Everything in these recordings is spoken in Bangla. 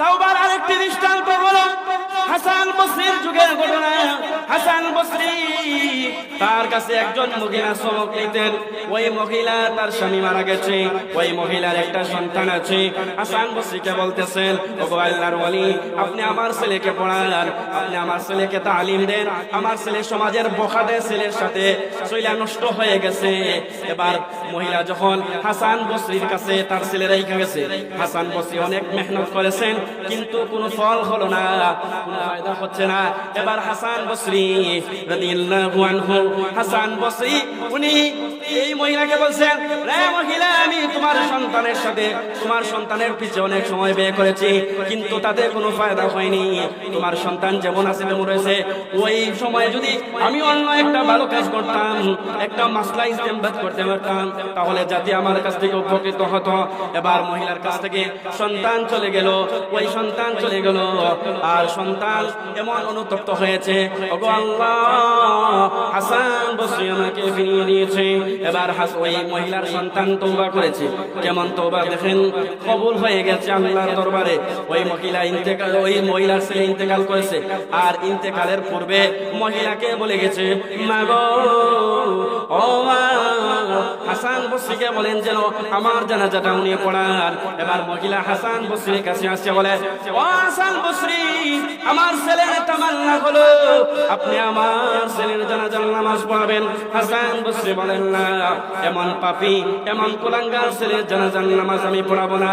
তাওবার আরেকটি দৃষ্টান্ত হলো হাসান বসরির যুগের ঘটনা। হাসান বসরি তার কাছে একজন মহিলা শ্রমক নিতেন। ওই মহিলা তার স্বামী মারা গেছে। ওই মহিলার একটা সন্তান আছে। হাসান বসরিকে বলতেছেন আপনি আমার ছেলেকে পড়ান। আপনি আমার ছেলেকে তালিম দেন। আমার ছেলে সমাজের বখাটে ছেলের সাথে শৈলা নষ্ট হয়ে গেছে। এবার মহিলা যখন হাসান বসরির কাছে তার ছেলে রেখে গেছে, হাসান বসরি অনেক মেহনত করেছেন, কিন্তু কোনো ফল হলো না। হচ্ছে না। এবার হাসান বসরি রাদিয়াল্লাহু আনহু হাসান বসরি উনি এই মহিলাকে বলছেন মহিলা, আমি তোমার সন্তানের সাথে, তোমার সন্তানের পিছে অনেক সময় ব্যয় করেছি, কিন্তু তাতে কোনো ফায়দা হয়নি। তোমার সন্তান যেমন আছে তেমন রয়েছে। ওই সময় যদি আমি অন্য একটা ভালো কাজ করতাম, একটা মাসলা ইস্তেমবাদ করতে পারতাম, তাহলে যাতে আমার কাছ থেকে উপকৃত হতো। এবার মহিলার কাছ থেকে সন্তান চলে গেল, ওই সন্তান চলে গেল, আর সন্তান এমন অনুতপ্ত হয়েছে, ওগো আল্লাহ, হাসান বসরি আমাকে ফিরিয়ে দিয়েছে। এবার ওই মহিলার সন্তান তৌবা করেছে। কেমন তৌবা দেখেন? কবুল হয়ে গেছে আল্লাহর দরবারে। ওই মহিলা ইন্তেকাল, ওই মহিলার ছেলে ইন্তেকাল করেছে। আর ইন্তেকালের পূর্বে মহিলাকে বলে গেছে মা গো ও হাসান বসরিকে বলেন যেন আমার জানাজাটা উনি পড়ান। এবার মহিলা হাসান বসরির কাছে আসছে, বলে, ও হাসান বসরি, আমার ছেলের তামান্না হলো। আপনি আমার ছেলের জানাজার নামাজ পড়াবেন। হাসান বসরি বলেন, না। এমন পাপি, এমন কুলাঙ্গার ছেলের জানাজার নামাজ আমি পড়াবো না।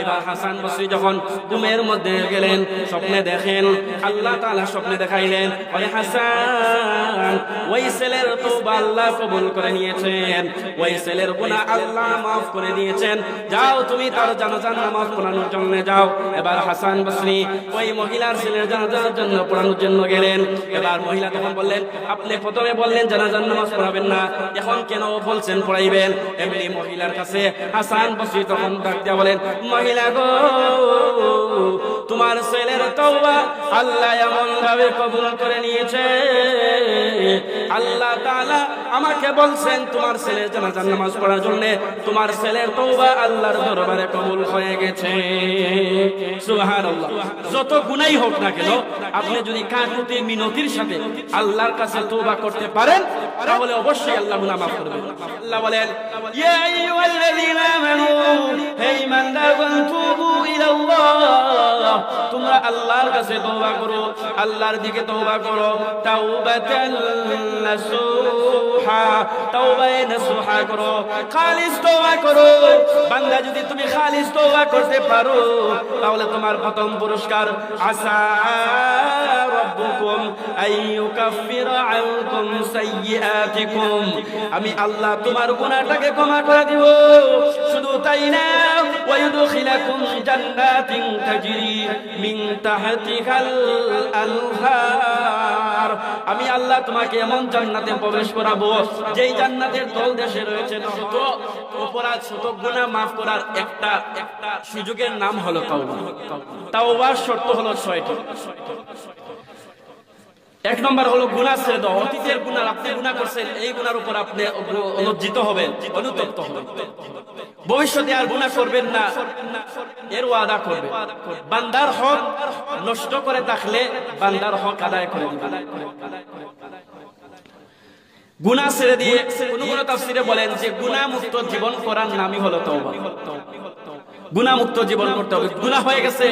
এবার হাসান বসরি যখন ঘুমের মধ্যে গেলেন, স্বপ্নে দেখেন, আল্লাহ তাআলা স্বপ্নে দেখাইলেন ওই হাসান, ওই ছেলের তো আল্লাহ কবুল করে নিয়েছেন, ওই ছেলের গুনাহ আল্লাহ মাফ করে দিয়েছেন। যাও তুমি তার জানাজার নামাজ পড়ানোর জন্য যাও। এবার হাসান বসরি ওই মহিলার ছেলের জানাজার জন্য পড়ানোর জন্য গেলেন। এবার মহিলা তখন বললেন, আপনি প্রথমে বললেন জানাজান নামাজ পড়াবেন না, এখন কেন বলছেন পড়াইবেন? এমনি মহিলার কাছে হাসান বসরি তখন ডাক দিয়া বলেন, মহিলা গো, তোমার ছেলের তওবা আল্লাহ এমন ভাবে কবুল করে নিয়েছে। আল্লাহ তাআলা আমাকে বলছেন তোমার ছেলের জানাজার নামাজ পড়ার জন্য, তোমার ছেলের তওবা আল্লাহর দরবারে কবুল হয়ে গেছে। সুবহানাল্লাহ। যত গুনাই হোক না কেন, আপনি যদি কাকুতি মিনতির সাথে আল্লাহর কাছে তওবা করতে পারেন, তাহলে অবশ্যই আল্লাহ গুনাহ মাফ তোমরা আল্লাহর কাছে তওবা করো, আল্লাহর দিকে তওবা করো। তাওবাতান করো। খালিস তওবা করো। বান্দা যদি তুমি খালিস তওবা করতে পারো, তাহলে তোমার প্রথম পুরস্কার আসা রাব্বুকুম আইয়ুকাফিরা আনকুম সাইয়্যাতিকুম। আমি আল্লাহ তোমার গুনাহটাকে ক্ষমা করে দিব। শুধু তাই না ওয়ায়ুদখিলাকুম জান্নাতিন তাজরি মিন তাহতিহাল আনহার। আমি আল্লাহ তোমাকে এমন জান্নাতে প্রবেশ করাবো, যেই জান্নাতের তল দেশে রয়েছে ছোট অপরাধ ছোট গুনাহ মাফ করার একটা একটা সুযোগের নাম হলো তাওবা। তাওবার শর্ত হলো ছয়টি। এক নম্বর হলো গুনাহ ছেড়ে দাও, অতীতের গুনাহ, আপনি গুনাহ করছেন, এই গুণার উপর আপনি লজ্জিত হবেন, অনুতপ্ত হবেন। ভবিষ্যতে আর গুনাহ করবেন না, এর ওয়াদা করবে বান্দার হক নষ্ট করে থাকলে বান্দার হক আদায় করে দিবে গুনাহ ছেড়ে দিয়ে কোন কোন তাফসিরে বলেন যে গুনাহ মুক্ত জীবন করার নামই হলো তওবা। গুনাহ মুক্ত জীবন করতে হবে। গুনাহ হয়ে গেছে,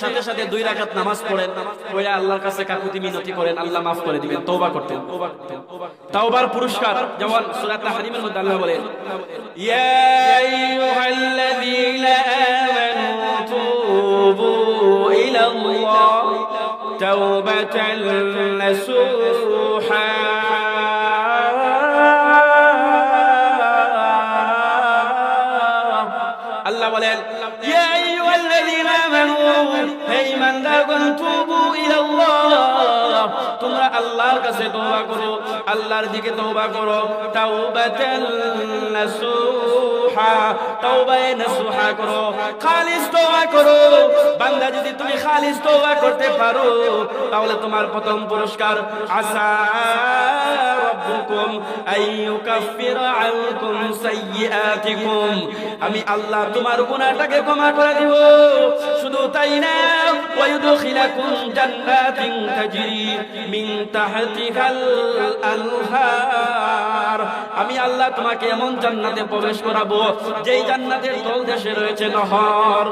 সাথে সাথে দুই রাকাত নামাজ পড়েন। পড়ে আল্লাহর কাছে কাকুতি মিনতি করেন, আল্লাহ মাফ করে দিবেন, তওবা করতেন। তাওবার পুরস্কার যেমন সূরা তাহরিমের মধ্যে আল্লাহ বলেন ইয়া আইয়ুহাল্লাযীনা আমানু তুবু ইলাল্লাহ তাওবাতান নাসুহা. আল্লাহ বলেন ইয়া আইয়ুহাল্লাযীনা আমানু হে ঈমানদারগণ তুবু ইলাল্লাহ তোমরা আল্লাহর কাছে তওবা করো, আল্লাহর দিকে তওবা করো। তাওবাতান নাসুহা, তাওবায়ে নাসুহা করো। খালিস তওবা করো। বান্দা, যদি তুমি খালিস তওবা করতে পারো, তাহলে তোমার প্রথম পুরস্কার আসা আমি আল্লাহ তোমার গুনাহটাকে ক্ষমা করে দিব। শুধু তাই না لكم جنات تجري من تحتها الأنهار আমি আল্লাহ তোমাকে এমন জান্নাতে প্রবেশ করাবো যেই জান্নাতের তল দেশে রয়েছে নহর